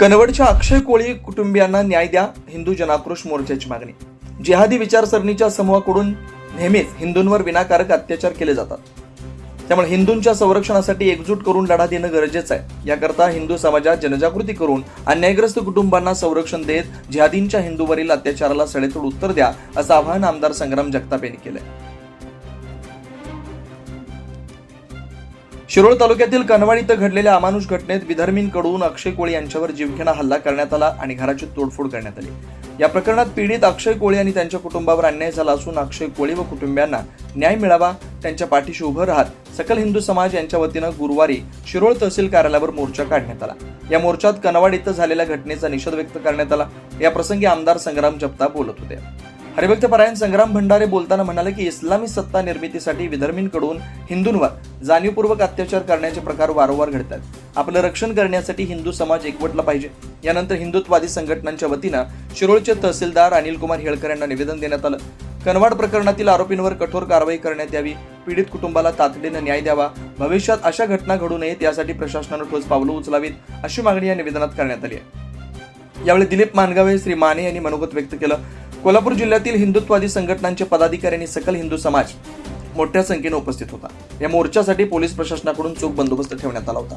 कनवडच्या अक्षय कोळी कुटुंबियांना न्याय द्या हिंदू जनाक्रोश मोर्चाची मागणी. जिहादी विचारसरणीच्या समूहाकडून नेहमीच हिंदूंवर विनाकारक अत्याचार केले जातात. त्यामुळे हिंदूंच्या संरक्षणासाठी एकजूट करून लढा देणं गरजेचं आहे. याकरता हिंदू समाजात जनजागृती करून अन्यायग्रस्त कुटुंबांना संरक्षण देत जिहादींच्या हिंदूवरील अत्याचाराला सडेतोड उत्तर द्या असं आवाहन आमदार संग्राम जगताप यांनी केलंय. शिरोळ तालुक्यातील कनवाड इथं घडलेल्या अमानुष घटनेत विधर्मींकडून अक्षय कोळी यांच्यावर जीवघेणा हल्ला करण्यात आला आणि घराची तोडफोड करण्यात आली. या प्रकरणात पीडित अक्षय कोळी आणि त्यांच्या कुटुंबावर अन्याय झाला असून अक्षय कोळी व कुटुंबियांना न्याय मिळावा त्यांच्या पाठीशी उभं राहत सकल हिंदू समाज यांच्या वतीनं गुरुवारी शिरोळ तहसील कार्यालयावर मोर्चा काढण्यात आला. या मोर्चात कनवाड इथं झालेल्या घटनेचा निषेध व्यक्त करण्यात आला. या प्रसंगी आमदार संग्राम जगताप बोलत होते. हरिभक्त परायण संग्राम भंडारे बोलताना म्हणाले की इस्लामी सत्ता निर्मितीसाठी विधर्मींकडून हिंदूंवर जाणीवपूर्वक अत्याचार करण्याचे प्रकार वारंवार घडतात. आपलं रक्षण करण्यासाठी हिंदू समाज एकवटला पाहिजे. यानंतर हिंदुत्ववादी संघटनांच्या वतीनं शिरोळचे तहसीलदार अनिल कुमार हेळकर यांना निवेदन देण्यात आलं. कनवाड प्रकरणातील आरोपींवर कठोर कारवाई करण्यात यावी पीडित कुटुंबाला तातडीनं न्याय द्यावा भविष्यात अशा घटना घडू नयेत यासाठी प्रशासनानं ठोस पावलं उचलावीत अशी मागणी या निवेदनात करण्यात आली आहे. यावेळी दिलीप मानगावे श्री माने यांनी मनोगत व्यक्त केलं. कोल्हापूर जिल्ह्यातील हिंदुत्ववादी संघटनांचे पदाधिकारी आणि सकल हिंदू समाज मोठ्या संख्येने उपस्थित होता. या मोर्चासाठी पोलीस प्रशासनाकडून चोख बंदोबस्त ठेवण्यात आला होता.